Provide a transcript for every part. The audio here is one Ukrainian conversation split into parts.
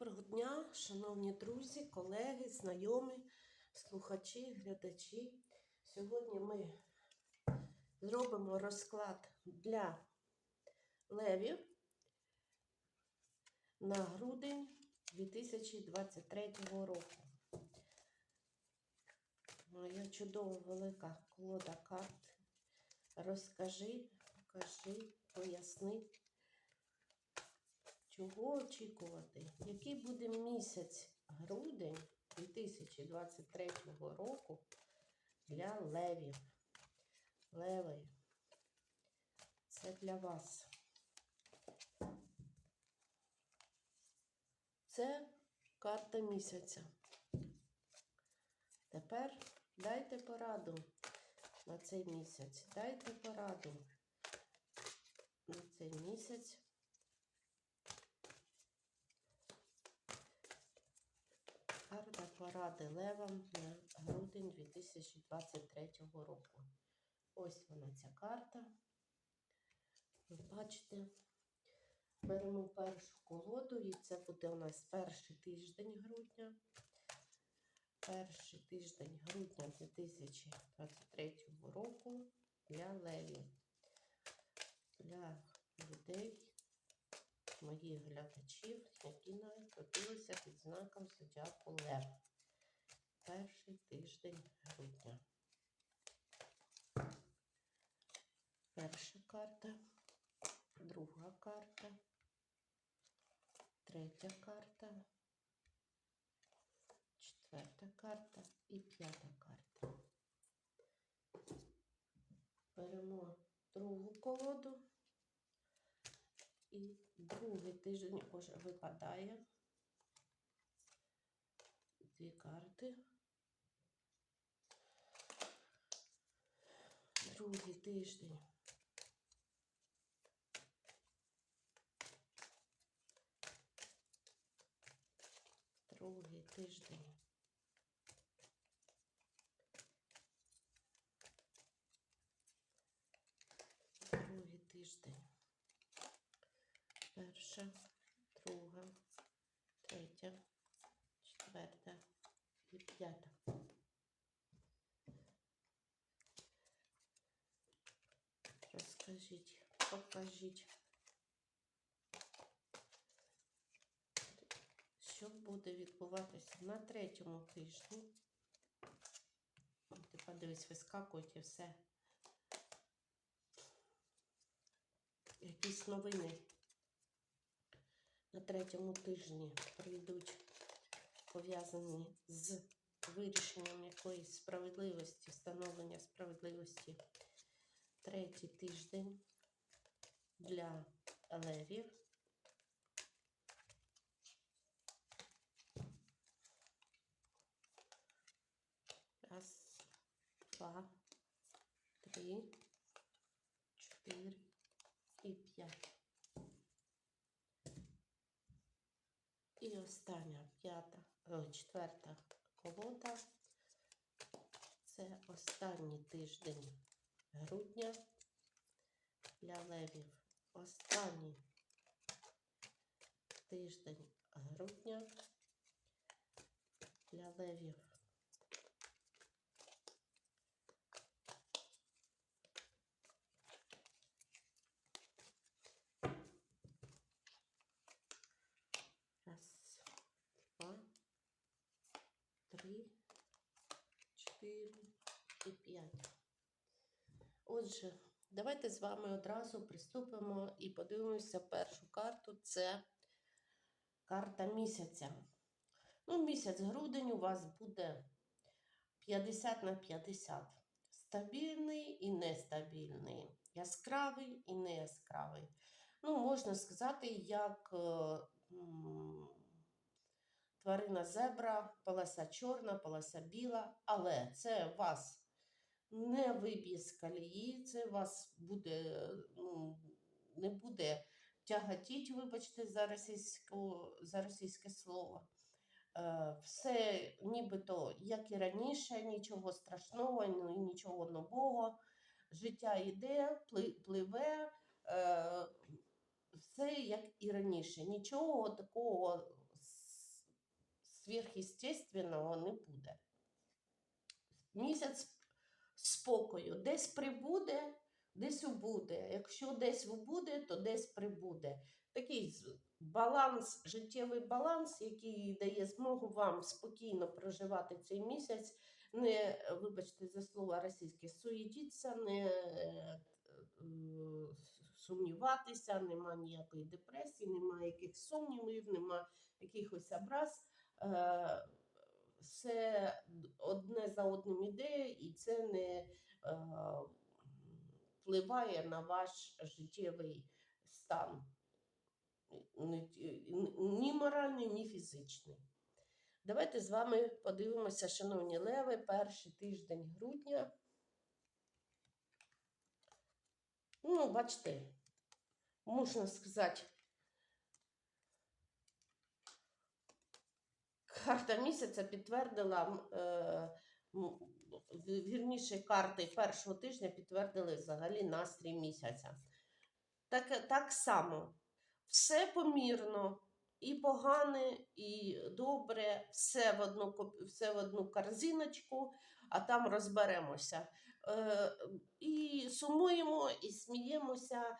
Доброго дня, шановні друзі, колеги, знайомі, слухачі, глядачі. Сьогодні ми зробимо розклад для левів на грудень 2023 року. Моя чудова велика колода карт. Розкажи, покажи, поясни. Чого очікувати? Який буде місяць грудень 2023 року для левів? Леви, це для вас. Це карта місяця. Тепер дайте пораду на цей місяць. Дайте пораду на цей місяць. Карта поради левам на грудень 2023 року. Ось вона ця карта. Ви бачите, беремо першу колоду, і це буде у нас перший тиждень грудня. Перший тиждень грудня 2023 року для левів. Для людей, моїх глядачів, які навіть народилися під знаком зодіаку Лев. Перший тиждень грудня. Перша карта, друга карта, третя карта, четверта карта і п'ята карта. Беремо другу колоду. І другий тиждень випадає. Дві карти. Другий тиждень. Другий тиждень. Другий тиждень. Перша, друга, третя, четверта і п'ята. Розкажіть, покажіть, що буде відбуватися на третьому тижні. Ти подивись, вискакують і все. Якісь новини на третьому тижні прийдуть пов'язані з вирішенням якоїсь справедливості, встановлення справедливості. Третій тиждень для левів. Раз, два, три, чотири і п'ять. І остання п'ята, четверта колода. Це останній тиждень грудня для левів. Останній тиждень грудня для левів. Раз, два, три, чотири і п'ять. Отже, давайте з вами одразу приступимо і подивимося першу карту. Це карта місяця. Ну, місяць грудень у вас буде 50 на 50. Стабільний і нестабільний. Яскравий і не яскравий. Ну, можна сказати, як. е, Тварина зебра, полоса чорна, полоса біла, але це вас не виб'є з колії, це вас буде, ну, не буде тяготіть, вибачте, за, російську, за російське слово. Е, все нібито, як і раніше, нічого страшного, ну, нічого нового. Життя йде, пливе, е, все як і раніше. Нічого такого сверхъестественного не буде. Місяць спокою. Десь прибуде, десь убуде. Якщо десь убуде, то десь прибуде. Такий баланс, життєвий баланс, який дає змогу вам спокійно проживати цей місяць, не, е, вибачте за слово російське, суєтіться, не е, е, сумніватися, нема ніякої депресії, нема яких сумнівів, нема якихось образ. Все одне за одним іде, і це не е, впливає на ваш життєвий стан. Ні моральний, ні фізичний. Давайте з вами подивимося, шановні леви, перший тиждень грудня. Ну, бачите, можна сказати, карта місяця підтвердила, е, вірніше, карти першого тижня підтвердили взагалі настрій місяця. Так, так само, все помірно, і погане, і добре, все в одну, все в одну корзиночку, а там розберемося. Е, і сумуємо, і сміємося,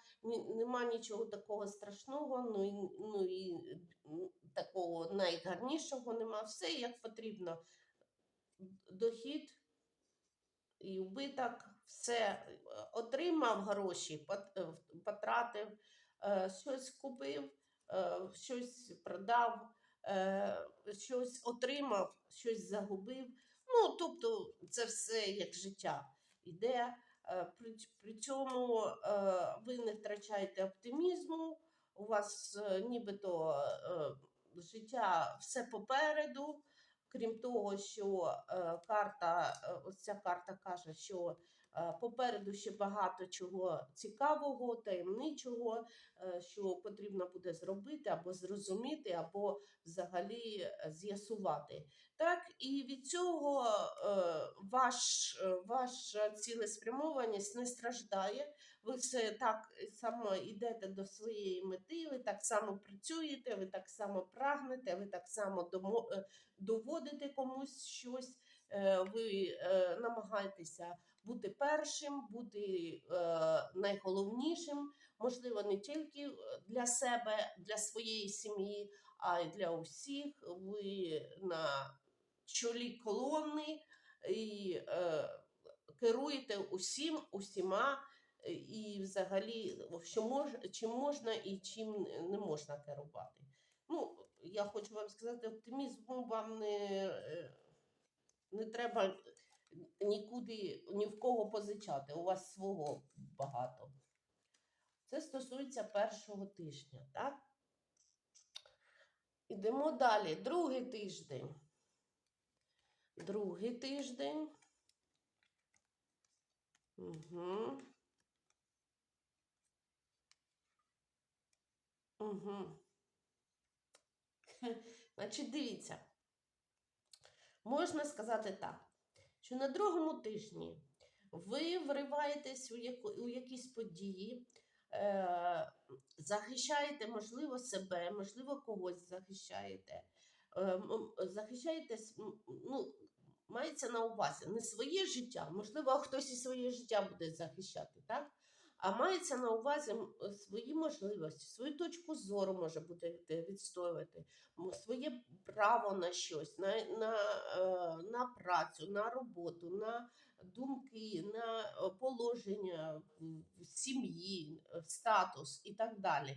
нема нічого такого страшного, ну і, ну і такого найгарнішого нема. Все як потрібно. Дохід і убиток, все е, отримав гроші, е, потратив, е, щось купив, щось продав, щось отримав, щось загубив. Ну, тобто, це все як життя іде. Е, При, при цьому ви не втрачаєте оптимізму, у вас нібито життя все попереду. Крім того, що е, карта, е, ось ця карта каже, що е, попереду ще багато чого цікавого, таємничого, що потрібно буде зробити або зрозуміти, або взагалі з'ясувати. Так, і від цього ваш, ваша цілеспрямованість не страждає. Ви все так само йдете до своєї мети, ви так само працюєте, ви так само прагнете, ви так само е, доводите комусь щось, е, ви е, намагаєтеся бути першим, бути найголовнішим, можливо, не тільки для себе, для своєї сім'ї, а й для усіх. Ви на чолі колони і керуєте усім, усіма. І взагалі, що мож, чим можна і чим не можна керувати. Ну, я хочу вам сказати, оптимізму вам не, е, не треба нікуди ні в кого позичати. У вас свого багато. Це стосується першого тижня, так? Ідемо далі. Другий тиждень. Другий тиждень. Угу. Угу. Значить, дивіться. Можна сказати так, що на другому тижні ви вриваєтесь у, яку, у якісь події, е, захищаєте, можливо, себе, можливо, когось захищаєте. Е, захищаєте, ну, мається на увазі не своє життя, можливо, хтось і своє життя буде захищати, так? А мається на увазі свої можливості, свою точку зору може бути відстоювати, своє право на щось, на, на, е, на працю, на роботу, на думки, на е, положення в- сім'ї, е, статус і так далі.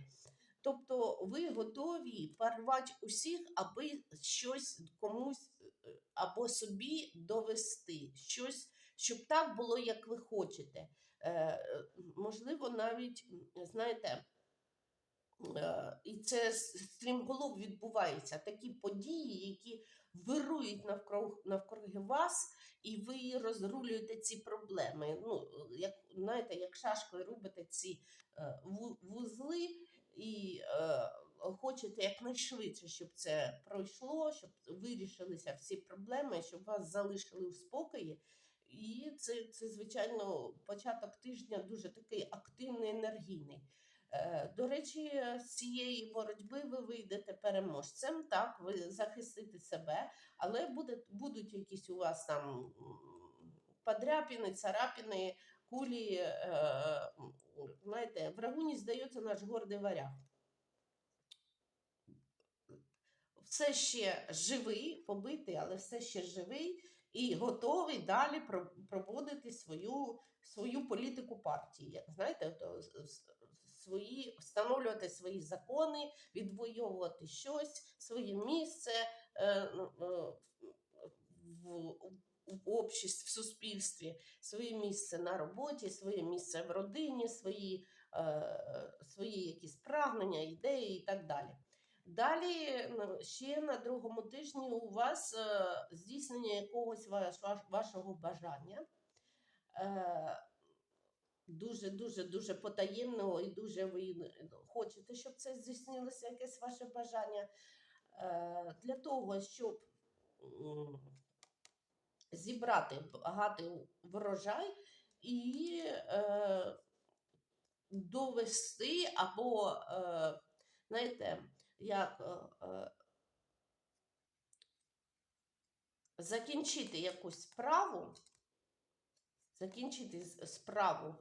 Тобто ви готові порвати усіх, аби щось комусь е, або собі довести, щось, щоб так було, як ви хочете. Е, можливо, навіть, знаєте, е, і це стрімголов відбувається, такі події, які вирують навкруг, навкруги вас, і ви розрулюєте ці проблеми. Ну, як, знаєте, як шашкою робите ці е, вузли і хочете якнайшвидше, щоб це пройшло, щоб вирішилися всі проблеми, щоб вас залишили в спокої. І це, це, звичайно, початок тижня дуже такий активний, енергійний. Е, До речі, з цієї боротьби ви вийдете переможцем, так, ви захистите себе, але буде, будуть якісь у вас там подряпини, царапини, кулі. Е, знаєте, врагу не здається наш гордий варяг. Все ще живий, побитий, але все ще живий і готовий далі про- проводити свою, свою політику партії. Як знаєте, то свої, встановлювати свої закони, відвоювати щось, своє місце е, ну, е, в, в обществі, в суспільстві, своє місце на роботі, своє місце в родині, свої, е, свої якісь прагнення, ідеї і так далі. Далі ну, ще на другому тижні у вас е, здійснення якогось ваш, ваш, вашого бажання. Е, дуже, потаємного і дуже ви хочете, щоб це здійснилося якесь ваше бажання. Е, для того, щоб зібрати багатий врожай і е, довести або, знаєте, як е, е, закінчити якусь справу, закінчити справу,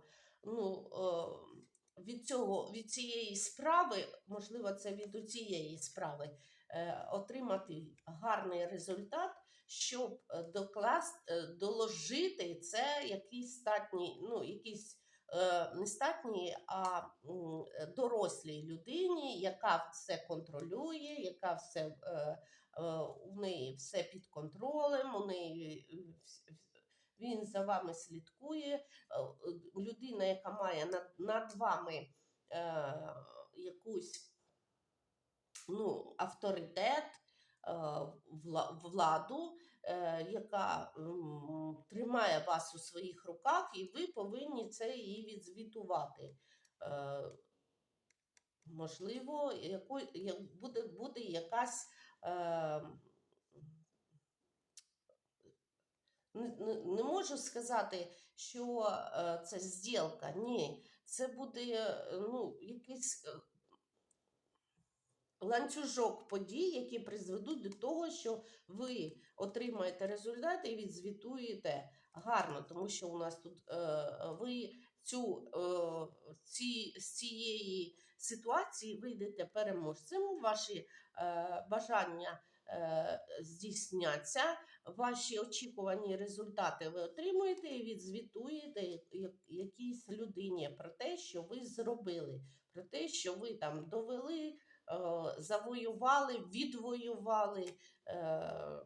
ну, е, від, цього, від цієї справи, можливо, це від цієї справи, е, отримати гарний результат, щоб е, доклас, е, доложити це якійсь статній, ну, якійсь е, не статній, а дорослій людині, яка все контролює, яка все е, е, у неї все під контролем, у неї він за вами слідкує. Людина, яка має над, над вами якусь ну, авторитет, владу, яка тримає вас у своїх руках, і ви повинні це їй відзвітувати. Е, Можливо, яко, буде, буде якась е, не, не, можу сказати, що е, це зділка. Ні, це буде е, ну, якийсь е, ланцюжок подій, які призведуть до того, що ви отримаєте результати і відзвітуєте. Гарно, тому що у нас тут е, ви цю, е, ці, з цієї ситуації вийдете переможцем, ваші е, бажання е, здійсняться, ваші очікувані результати ви отримуєте і відзвітуєте як- якійсь людині про те, що ви зробили, про те, що ви там довели, завоювали, відвоювали, е,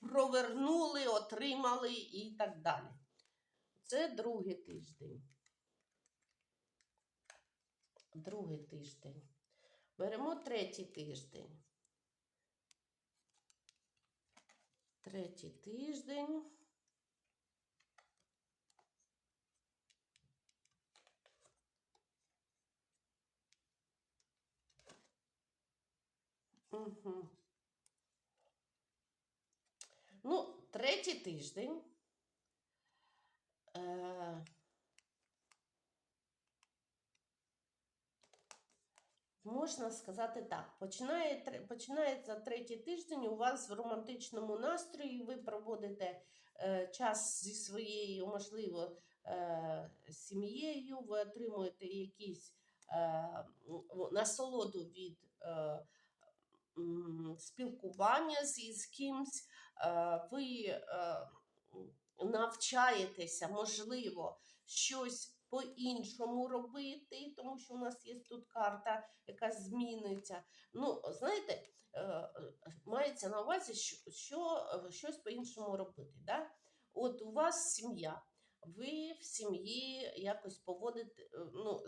провернули, отримали і так далі. Це другий тиждень. Другий тиждень. Беремо третій тиждень. Третій тиждень. Угу. Ну, третій тиждень. Е, Можна сказати так. Починає, починається третій тиждень. У вас в романтичному настрої ви проводите е, час зі своєю, можливо, е, сім'єю, ви отримуєте якісь е, насолоду від е, спілкування з, з кимсь, е, ви е, навчаєтеся, можливо, щось по-іншому робити, тому що у нас є тут карта, яка змінюється. Ну, знаєте, е, мається на увазі, що, що щось по-іншому робити. Да? От у вас сім'я. Ви в сім'ї якось поводите, ну,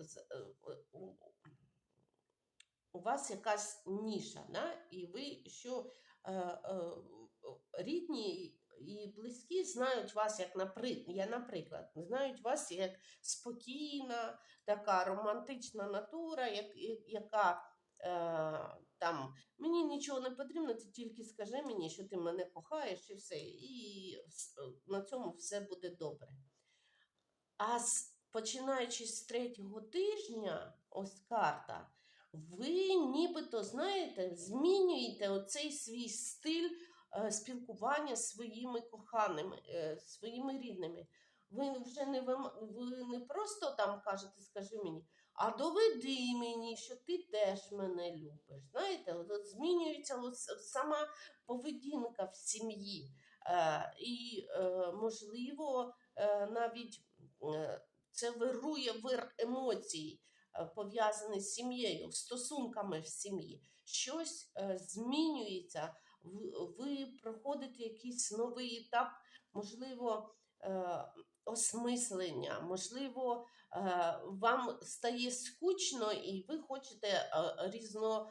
у- вас якась ніша, да? і ви що е, е, рідні і близькі знають вас як напри... я, наприклад, знають вас як спокійна, така романтична натура, як, яка е, там мені нічого не потрібно, ти тільки скажи мені, що ти мене кохаєш, і все, і на цьому все буде добре. А з починаючи з третього тижня, ось карта, ви нібито, знаєте, змінюєте оцей свій стиль е, спілкування з своїми коханими, е, своїми рідними. Ви вже не, ви не просто там кажете, скажи мені, а доведи мені, що ти теж мене любиш. Знаєте, от, змінюється от сама поведінка в сім'ї. Е, і, е, можливо, е, навіть е, це вирує вир емоцій, е, пов'язаний з сім'єю, стосунками в сім'ї. Щось е, змінюється, ви, проходите якийсь новий етап, можливо, е, осмислення, можливо, вам стає скучно і ви хочете різно.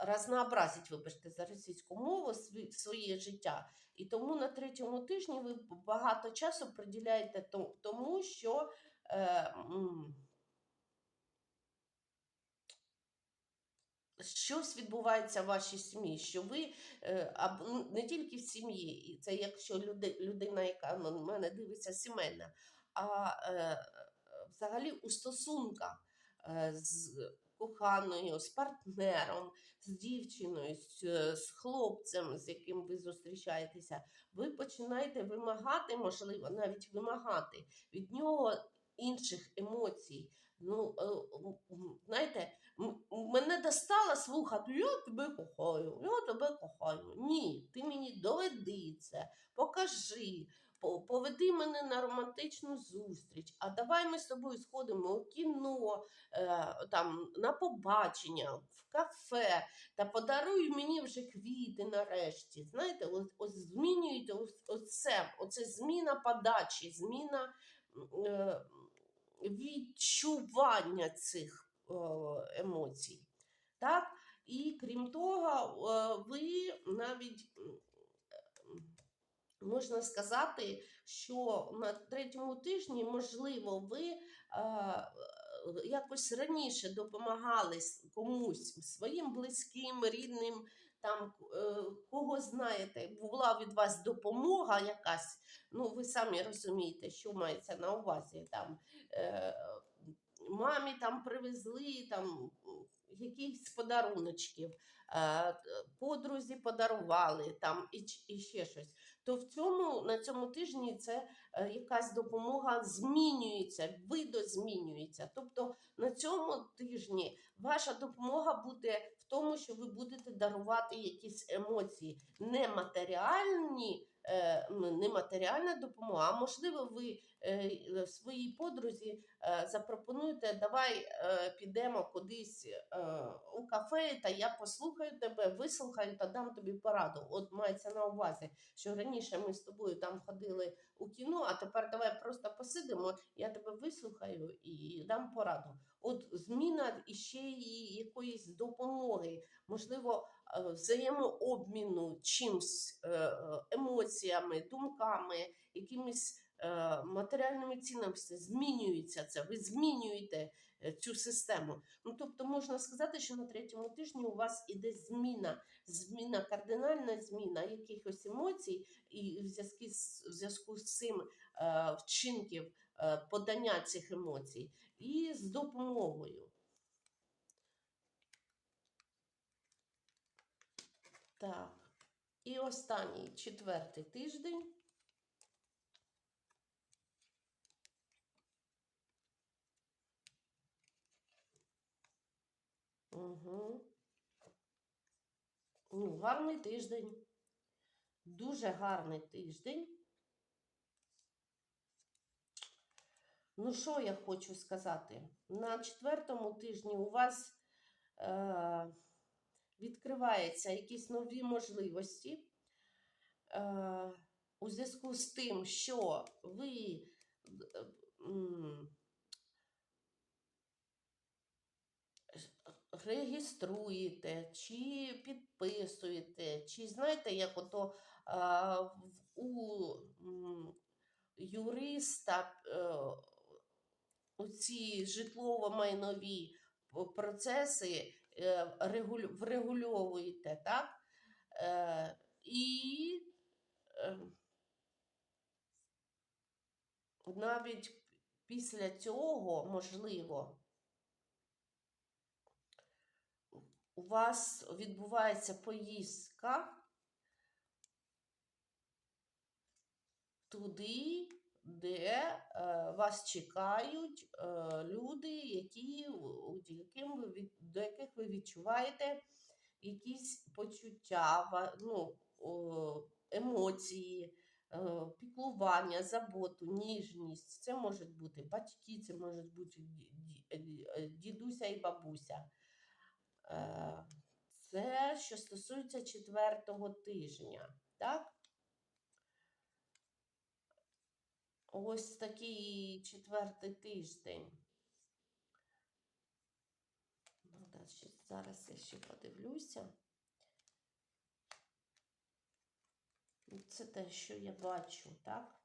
Разнообразить, вибачте, за російську мову своє життя. І тому на третьому тижні ви багато часу приділяєте тому, що щось відбувається в вашій сім'ї, що ви е, ну, не тільки в сім'ї, і це якщо людина, яка на мене дивиться сімейна, а е, взагалі у стосунках е, з коханою, з партнером, з дівчиною, е, з хлопцем, з яким ви зустрічаєтеся, ви починаєте вимагати, можливо, навіть вимагати від нього інших емоцій. Ну, е, знаєте, мене достало слухати, я тебе кохаю, я тебе кохаю. Ні, ти мені доведи це, покажи, поведи мене на романтичну зустріч. А давай ми з тобою сходимо у кіно, е, там, на побачення, в кафе, та подаруй мені вже квіти нарешті. Знаєте, ось, ось змінюєте оце, оце зміна подачі, зміна е, відчування цих е, емоцій. Так? І крім того, е, ви навіть можна сказати, що на третьому тижні, можливо, ви е, якось раніше допомагали комусь своїм близьким, рідним, там е, кого знаєте, була від вас допомога якась. Ну, ви самі розумієте, що мається на увазі там. Е, Мамі там привезли там якісь подаруночків, е, подрузі подарували там і, і ще щось. То в цьому на цьому тижні це е, якась допомога змінюється, видозмінюється. Тобто на цьому тижні ваша допомога буде в тому, що ви будете дарувати якісь емоції, не матеріальні, е, не матеріальна допомога, а можливо, ви своїй подрузі е, запропонуєте, давай е, підемо кудись е, у кафе, та я послухаю тебе, вислухаю та дам тобі пораду. От мається на увазі, що раніше ми з тобою там ходили у кіно, а тепер давай просто посидимо, я тебе вислухаю і дам пораду. От зміна іще і якоїсь допомоги, можливо, е, взаємообміну чимсь, е, е, емоціями, думками, якимись е, матеріальними цінностями змінюється це. Ви змінюєте е, цю систему. Ну тобто можна сказати, що на третьому тижні у вас іде зміна, зміна, кардинальна зміна якихось емоцій, і в зв'язку з в зв'язку з цим е, вчинків е, подання цих емоцій, і з допомогою. Так. І останній четвертий тиждень. Угу. Ну, гарний тиждень. Дуже гарний тиждень. Ну, що я хочу сказати? На четвертому тижні у вас е, відкриваються якісь нові можливості. Е, у зв'язку з тим, що ви е, м, реєструєте, чи підписуєте, чи знаєте, як ото а, у юриста е, ці житлово-майнові процеси е, врегульовуєте, так? Е, і навіть після цього, можливо, у вас відбувається поїздка туди, де е, вас чекають е, люди, які, яким ви, від- до яких ви відчуваєте якісь почуття, ну, емоції, е, піклування, заботу, ніжність. Це можуть бути батьки, це можуть бути ді- ді- дідуся і бабуся. Е, Це що стосується четвертого тижня. Так? Ось такий четвертий тиждень. Ну, Зараз я ще подивлюся. Це те, що я бачу, так?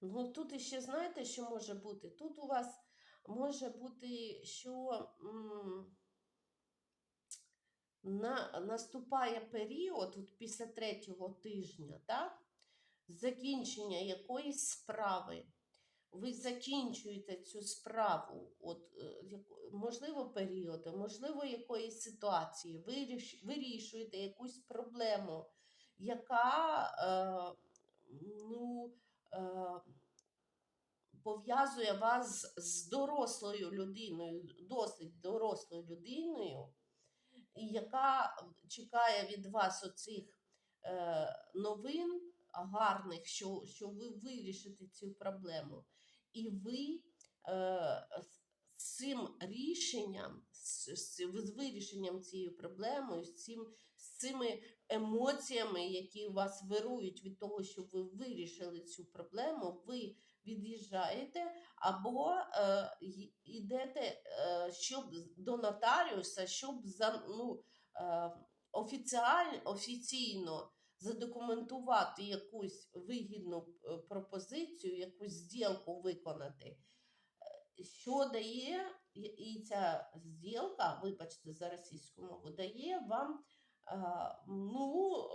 Ну, тут іще знаєте, що може бути? Тут у вас може бути, що м, на, наступає період от після третього тижня, так? закінчення якоїсь справи. Ви закінчуєте цю справу, от, е, можливо, періоду, можливо, якоїсь ситуації, вирішуєте якусь проблему, яка е, ну, е, пов'язує вас з дорослою людиною, досить дорослою людиною, яка чекає від вас оцих е, новин гарних, що, що ви вирішите цю проблему. І ви е, з цим рішенням, з, вирішенням цієї проблеми, з, цим, з цими емоціями, які вас вирують від того, що ви вирішили цю проблему, ви від'їжджаєте або е, йдете е, щоб до нотаріуса, щоб за, ну, е, офіціаль, офіційно задокументувати якусь вигідну е, пропозицію, якусь зділку виконати. Е, Що дає, і- ця зділка, вибачте за російську мову, дає вам е, ну,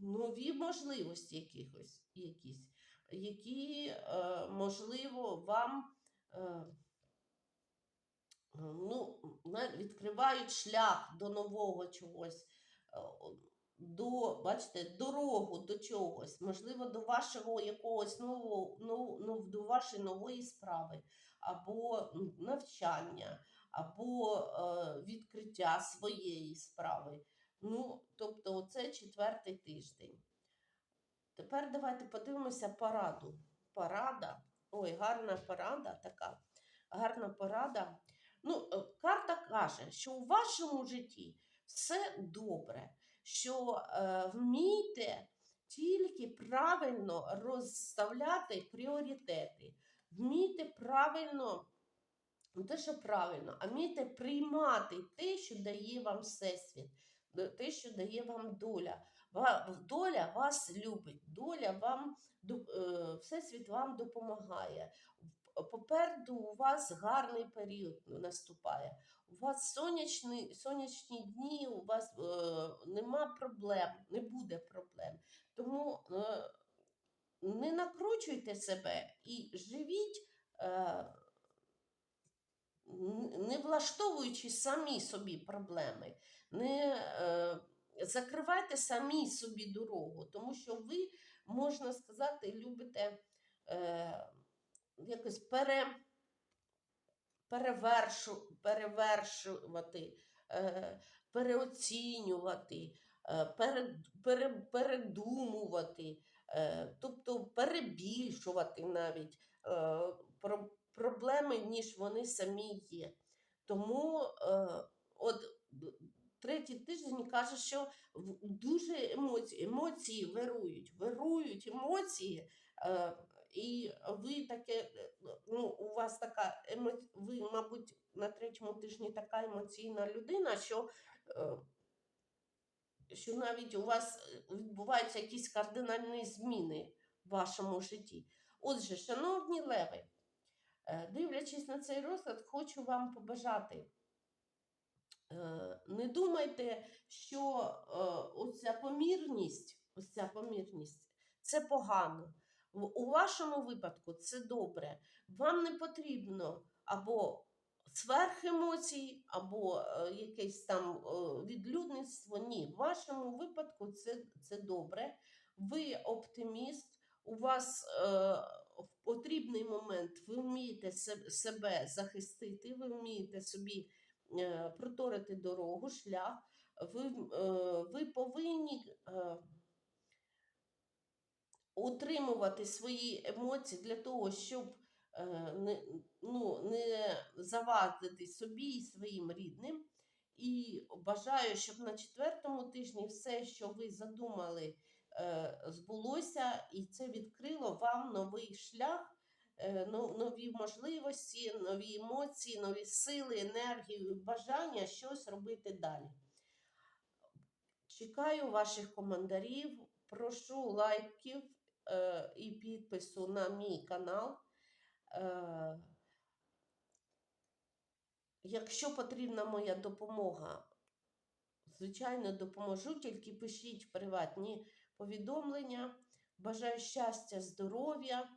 нові можливості якихось, якісь, які, е, можливо, вам е, ну, відкривають шлях до нового чогось, е, до, бачите, дорогу до чогось, можливо, до вашого якогось нового, ну, до вашої нової справи, або навчання, або е, відкриття своєї справи. Ну, тобто, це четвертий тиждень. Тепер давайте подивимося параду. Парада. Ой, гарна парада така. Гарна порада. Ну, е, карта каже, що у вашому житті все добре, що е, вмійте тільки правильно розставляти пріоритети, вмійте правильно, не те, що правильно, а вмійте приймати те, що дає вам всесвіт, те, що дає вам доля. Доля вас любить, доля вам е, всесвіт вам допомагає. Попереду у вас гарний період наступає. У вас сонячні, сонячні дні, у вас е, нема проблем, не буде проблем. Тому е, не накручуйте себе і живіть, е, не влаштовуючи самі собі проблеми. Не е, закривайте самі собі дорогу, тому що ви, можна сказати, любите. Е, якось пере, перевершу, перевершувати, е, переоцінювати, е, перед, пере, передумувати, е, тобто перебільшувати навіть е, про, проблеми, ніж вони самі є. Тому е, от третій тиждень каже, що дуже емоції, емоції вирують, вирують емоції. Е, і ви таке, е, ну, у вас така емо... ви, мабуть, на третьому тижні така емоційна людина, що, е, що навіть у вас е, відбуваються якісь кардинальні зміни в вашому житті. Отже, шановні леви, е, дивлячись на цей розклад, хочу вам побажати Не думайте, що е, оця помірність, ось ця помірність це погано. У вашому випадку це добре. Вам не потрібно або сверхемоцій, або е, якесь там е, відлюдництво. Ні, в вашому випадку це, це добре. Ви оптиміст, у вас е, в потрібний момент ви вмієте себе захистити, ви вмієте собі е, проторити дорогу, шлях. Ви, е, ви повинні е, утримувати свої емоції для того, щоб е, не, ну, не завадити собі і своїм рідним. І бажаю, щоб на четвертому тижні все, що ви задумали, е, збулося, і це відкрило вам новий шлях, е, нові можливості, нові емоції, нові сили, енергію, бажання щось робити далі. Чекаю ваших коментарів, прошу лайків е, і підпису на мій канал. Е, якщо потрібна моя допомога, звичайно, допоможу, тільки пишіть приватні повідомлення. Бажаю щастя, здоров'я, е,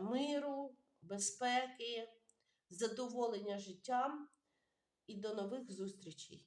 миру, безпеки, задоволення життям і до нових зустрічей.